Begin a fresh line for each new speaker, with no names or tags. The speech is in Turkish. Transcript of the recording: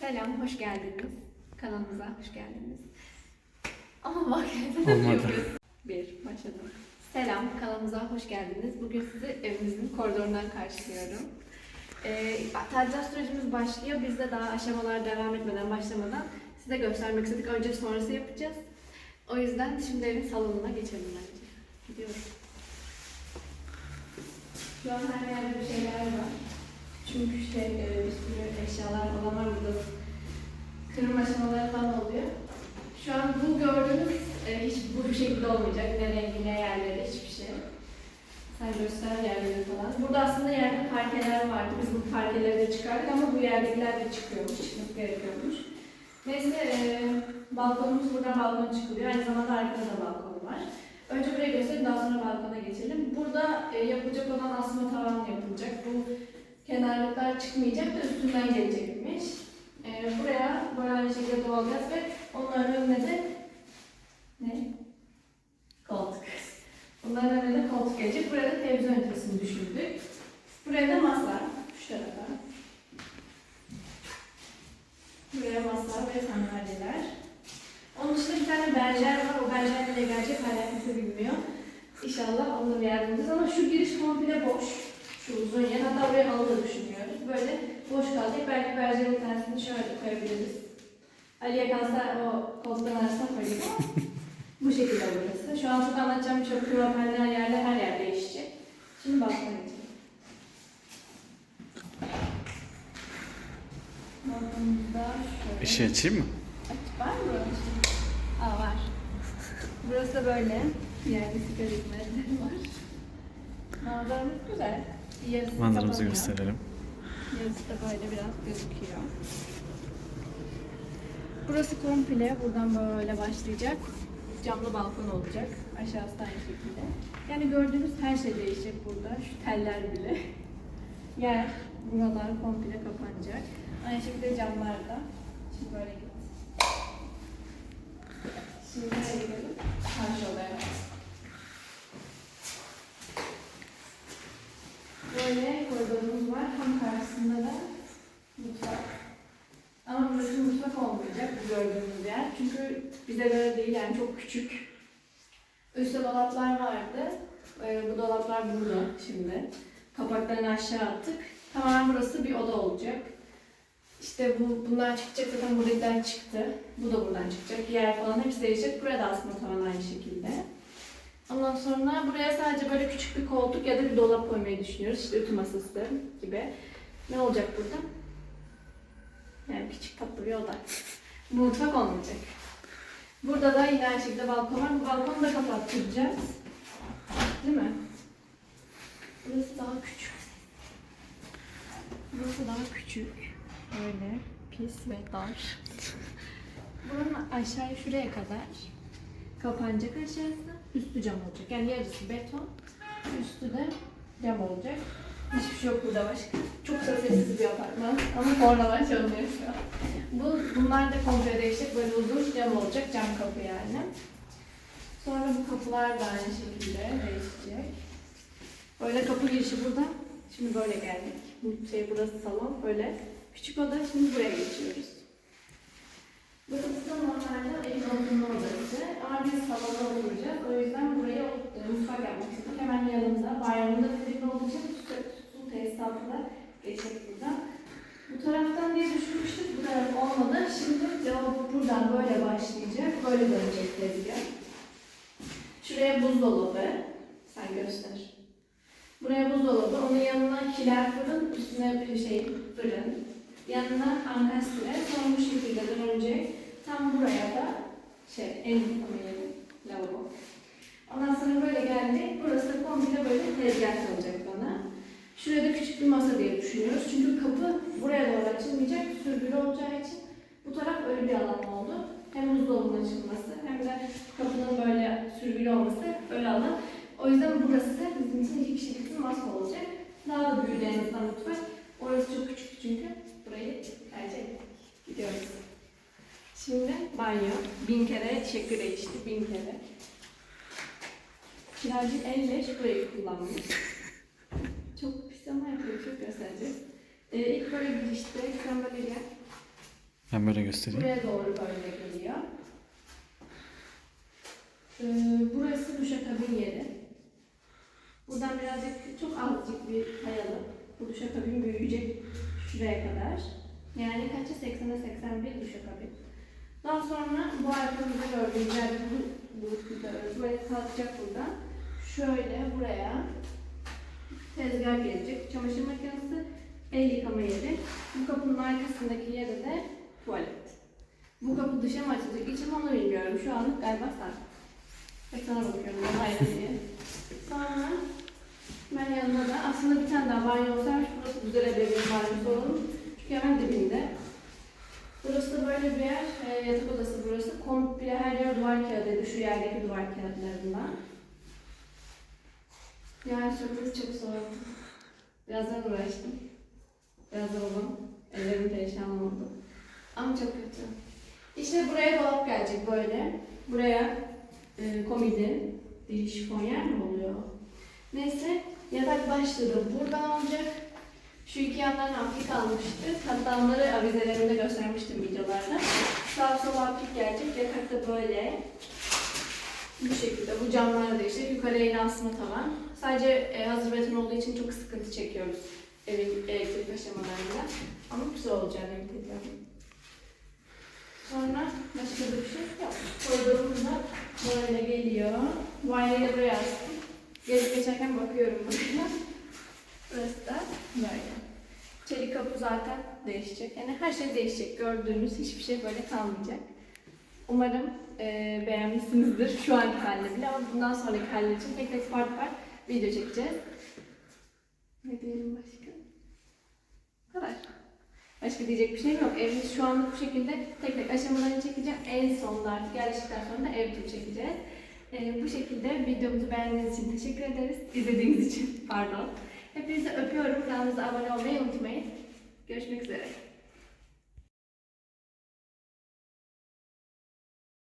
Selam, hoş geldiniz. Kanalımıza hoş geldiniz. Ama bak
Olmadı.
Bir, başladım. Selam, kanalımıza hoş geldiniz. Bugün sizi evimizin koridorundan karşılıyorum. Ee, tadilat sürecimiz başlıyor. Biz de daha aşamalar devam etmeden, başlamadan size göstermek istedik. Önce sonrası yapacağız. O yüzden şimdi evin salonuna geçelim bence. Gidiyoruz. Şu an her yerde bir şeyler var. Çünkü şey, e, eşyalar falan var burada. Kırım aşamaları falan oluyor. Şu an bu gördüğünüz e, hiç bu şekilde olmayacak. Ne rengi, ne yerleri, hiçbir şey. Sen göster yerleri falan. Burada aslında yerde parkeler vardı. Biz bu parkeleri de çıkardık ama bu yerdekiler de çıkıyormuş, çıkması gerekiyormuş. Neyse, e, balkonumuz buradan balkona çıkılıyor. Aynı zamanda arkada da balkon var. Önce buraya göstereyim, daha sonra balkona geçelim. Burada e, yapılacak olan asma tavan yapılacak. Bu kenarlıklar çıkmayacak da üstünden gelecekmiş. E, buraya böyle şekilde doğalgaz ve onların önüne de ne? Koltuk. Bunların önüne de koltuk gelecek. Buraya da televizyon ünitesini düşündük. Buraya da masa. Şu tarafa. Buraya masa ve sandalyeler. Onun dışında bir tane berjer var. O berjer nereye gelecek hala kimse bilmiyor. İnşallah onu da bir yardım edeceğiz. Ama şu giriş komple boş. Şu uzun yer. Hatta buraya halı da düşünüyoruz. Böyle boş kalacak. Belki berjerin bir tanesini şöyle koyabiliriz. Ali'ye kalsa o koltukların arasına koyacak ama bu şekilde burası. Şu an çok anlatacağım birçok kromaller yerler her yer değişecek. Şimdi balkona geçelim. Balkonumuzda şöyle.
Şey açayım mı?
Aç- Var mı? Aa var. Burası da böyle. Yani sigara hizmetleri var. Manzaramız güzel. Yarısı
Manzaramızı gösterelim.
Yarısı da böyle biraz gözüküyor. Burası komple buradan böyle başlayacak. Camlı balkon olacak. Aşağısı aynı şekilde. Yani gördüğünüz her şey değişecek burada. Şu teller bile. Yer, buralar komple kapanacak. Aynı şekilde camlar da. Şimdi böyle git. Şimdi nereye gidelim? Karşı odaya. Böyle koridorumuz var. Tam karşısında da mutfak. Ama burası mutfak olmayacak bu gördüğümüz yer. Çünkü bize göre değil yani çok küçük. Üstte dolaplar vardı. Ee, bu dolaplar burada şimdi. Kapaklarını aşağı attık. Tamamen burası bir oda olacak. İşte bu bunlar çıkacak zaten buradakiler çıktı. Bu da buradan çıkacak. Yer falan hepsi değişecek. Buraya da aslında tavan aynı şekilde. Ondan sonra buraya sadece böyle küçük bir koltuk ya da bir dolap koymayı düşünüyoruz. İşte ütü masası gibi. Ne olacak burada? Yani küçük tatlı bir oda. Mutfak olmayacak. Burada da yine aynı şekilde balkon var. Bu balkonu da kapattıracağız. Değil mi? Burası daha küçük. Burası daha küçük. Böyle pis ve dar. Buranın aşağıya şuraya kadar kapanacak aşağısı. Üstü cam olacak. Yani yarısı beton. Üstü de cam olacak. Hiçbir şey yok burada başka. Çok da sessiz bir apartman. Ama kornalar çalınıyor şu an. Bu, bunlar da komple değişecek. Böyle uzun cam olacak. Cam kapı yani. Sonra bu kapılar da aynı şekilde değişecek. Böyle kapı girişi burada. Şimdi böyle geldik. Bu şey burası salon. Böyle küçük oda. Şimdi buraya geçiyoruz. Burası da normalde evin oturma odası. Ama biz salonda oturacağız. O yüzden burayı e, mutfak yapmak istedik. Hemen yanında. Bayramında film olduğu için su, su tesisatı da geçecek buradan. Bu taraftan diye düşünmüştük. Bu taraf olmadı. Şimdi lavabo buradan böyle başlayacak. Böyle dönecek tezgah. Şuraya buzdolabı. Sen göster. Buraya buzdolabı. Onun yanına kiler fırın. Üstüne bir şey fırın. Yanına ankastre. Sonra bu şekilde dönecek. Tam buraya da şey el yıkama. Lavabo. Ondan sonra böyle geldi. Burası da komple böyle tezgah kalacak bana. Şuraya da küçük bir masa diye düşünüyoruz. Çünkü kapı buraya doğru açılmayacak. Sürgülü olacağı için bu taraf öyle bir alan oldu. Hem buzdolabının açılması hem de kapının böyle sürgülü olması öyle alan. O yüzden burası bir masa olacak. Daha da büyüdü en azından mutfak. Orası çok küçük çünkü. Burayı tercih ettik. Gidiyoruz. Şimdi banyo. Bin kere şekli değişti. Bin kere. Kiracı elle burayı kullanmış. Çok pis ama yapıyor. Çok göstereceğiz. Ee, ilk böyle girişte krem böyle gel.
Ben böyle göstereyim.
Buraya doğru böyle geliyor. Ee, burası duşakabin yeri. Buradan birazcık çok azıcık bir kayalı. Bu duşakabin büyüyecek şuraya kadar. Yani kaça 80'e 81 duşakabin. Daha sonra bu arkamızda gördüğünüz yerde bu, bu, bu böyle kalkacak buradan. Şöyle buraya tezgah gelecek. Çamaşır makinesi, el yıkama yeri. Bu kapının arkasındaki yere de tuvalet. Bu kapı dışa mı açılacak? İçim onu bilmiyorum. Şu anlık galiba sen. Hep sana bakıyorum. Ben hayır diye. Sonra ben yanında da aslında bir tane daha banyo olsaymış. Burası güzel ebeveyn banyosu olur. Çünkü hemen dibinde. Burası da böyle bir yer. e, yatak odası burası. Komple her yer duvar kağıdıydı. Şu yerdeki duvar kağıtlarından. Yani sürpriz çok zor. Birazdan uğraştım. Biraz oldum. Ellerim perişan oldu. Ama çok kötü. İşte buraya dolap gelecek böyle. Buraya e, komedi, değil şifon yer mi oluyor? Neyse yatak başladı. Buradan olacak. Şu iki yandan aplik almıştı. Hatta onları avizelerimde göstermiştim videolarda. Sağ sola aplik gelecek. Yatak da böyle. Bu şekilde. Bu camlar da işte yukarıya yine asma tavan. Sadece e, hazır beton olduğu için çok sıkıntı çekiyoruz evin elektrik aşamalarında. Ama güzel olacağını ümit ediyorum. Sonra başka bir şey yok. Koridorumuz da böyle geliyor. Da buraya astım. Gelip geçerken bakıyorum buraya. Burası da böyle. Çelik kapı zaten değişecek. Yani her şey değişecek. Gördüğünüz hiçbir şey böyle kalmayacak. Umarım eee beğenmişsinizdir şu anki halde bile ama bundan sonraki haller için tek tek part part video çekeceğiz. Ne diyelim başka? Bu kadar. Başka diyecek bir şeyim yok. Evimiz şu anlık bu şekilde tek tek aşamalarını çekeceğim. En sonunda artık yerleştikten sonra da ev turu çekeceğiz. Ee, bu şekilde videomuzu beğendiğiniz için teşekkür ederiz. İzlediğiniz için pardon. Hepinizi öpüyorum. Kanalımıza abone olmayı unutmayın. Görüşmek üzere.